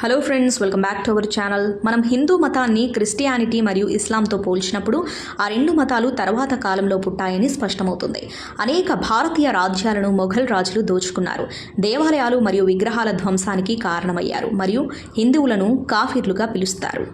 Hello friends welcome back to our channel మనం హిందూ మతాన్ని Christianity మరియు ఇస్లాంతో పోల్చినప్పుడు ఆ రెండు మతాలు తర్వాత కాలంలో పుట్టాయని స్పష్టమవుతుంది. అనేక భారతీయ రాజ్యాలను మొఘల్ రాజులు దోచుకున్నారు. దేవాలయాలు మరియు విగ్రహాల ధ్వంసానికి కారణమయ్యారు మరియు హిందువులను కాఫీర్లుగా పిలుస్తారు.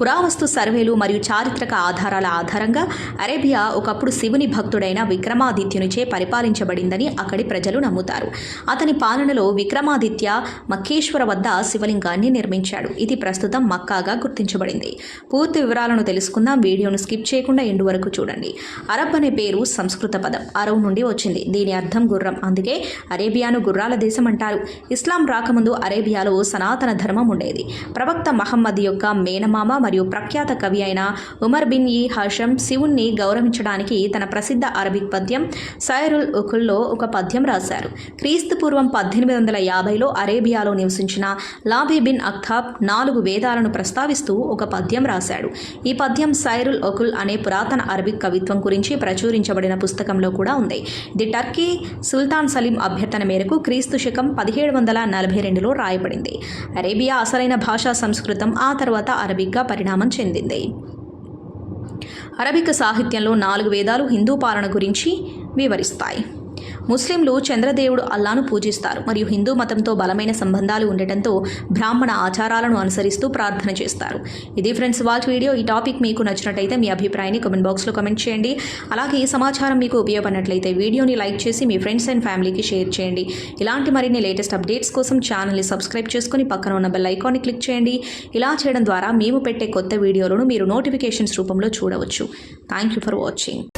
పురావస్తు సర్వేలు మరియు చారిత్రక ఆధారాల ఆధారంగా అరేబియా ఒకప్పుడు శివుని భక్తుడైన విక్రమాదిత్యునిచే పరిపాలించబడిందని అక్కడి ప్రజలు నమ్ముతారు. అతని పాలనలో విక్రమాదిత్య మక్కేశ్వర వద్ద శివలింగాన్ని నిర్మించాడు. ఇది ప్రస్తుతం మక్కాగా గుర్తించబడింది. పూర్తి వివరాలను తెలుసుకుందాం. వీడియోను స్కిప్ చేయకుండా ఎండు వరకు చూడండి. అరబ్ అనే పేరు సంస్కృత పదం. అరవ్ నుండి వచ్చింది. దీని అర్థం గుర్రం. అందుకే అరేబియాను గుర్రాల దేశం అంటారు. ఇస్లాం రాకముందు అరేబియాలో సనాతన ధర్మం ఉండేది. ప్రవక్త మహమ్మద్ యొక్క మేనమామ మరియు ప్రఖ్యాత కవి అయిన ఉమర్ బిన్ ఈ హషం శివుణ్ణి గౌరవించడానికి తన ప్రసిద్ధ అరబిక్ పద్యం సైరుల్ ఉకుల్లో ఒక పద్యం రాశారు. క్రీస్తు పూర్వం పద్దెనిమిది వందల యాభైలో అరేబియాలో నివసించిన లాబీ బిన్ అఖ్తాబ్ నాలుగు వేదాలను ప్రస్తావిస్తూ ఒక పద్యం రాశాడు. ఈ పద్యం సైరుల్ ఒకుల్ అనే పురాతన అరబిక్ కవిత్వం గురించి ప్రచురించబడిన పుస్తకంలో కూడా ఉంది. ది టర్కీ సుల్తాన్ సలీం అభ్యర్థన మేరకు క్రీస్తు శకం పదిహేడు వందల నలభై రెండులో రాయబడింది. అరేబియా అసలైన భాషా సంస్కృతం ఆ తర్వాత అరబిక్గా పరిణామం చెందింది. అరబిక్ సాహిత్యంలో నాలుగు వేదాలు హిందూ పాలన గురించి వివరిస్తాయి. ముస్లింలు చంద్రదేవుడు అల్లాను పూజిస్తారు మరియు హిందూ మతంతో బలమైన సంబంధాలు ఉండటంతో బ్రాహ్మణ ఆచారాలను అనుసరిస్తూ ప్రార్థన చేస్తారు. ఇది ఫ్రెండ్స్ వాచ్ వీడియో. ఈ టాపిక్ మీకు నచ్చినట్టయితే మీ అభిప్రాయాన్ని కమెంట్ బాక్స్లో కమెంట్ చేయండి. అలాగే ఈ సమాచారం మీకు ఉపయోగపడినట్లయితే వీడియోని లైక్ చేసి మీ ఫ్రెండ్స్ అండ్ ఫ్యామిలీకి షేర్ చేయండి. ఇలాంటి మరిన్ని లేటెస్ట్ అప్డేట్స్ కోసం ఛానల్ని సబ్స్క్రైబ్ చేసుకుని పక్కన ఉన్న బెల్ ఐకాన్ని క్లిక్ చేయండి. ఇలా చేయడం ద్వారా మేము పెట్టే కొత్త వీడియోలను మీరు నోటిఫికేషన్స్ రూపంలో చూడవచ్చు. Thank you for watching.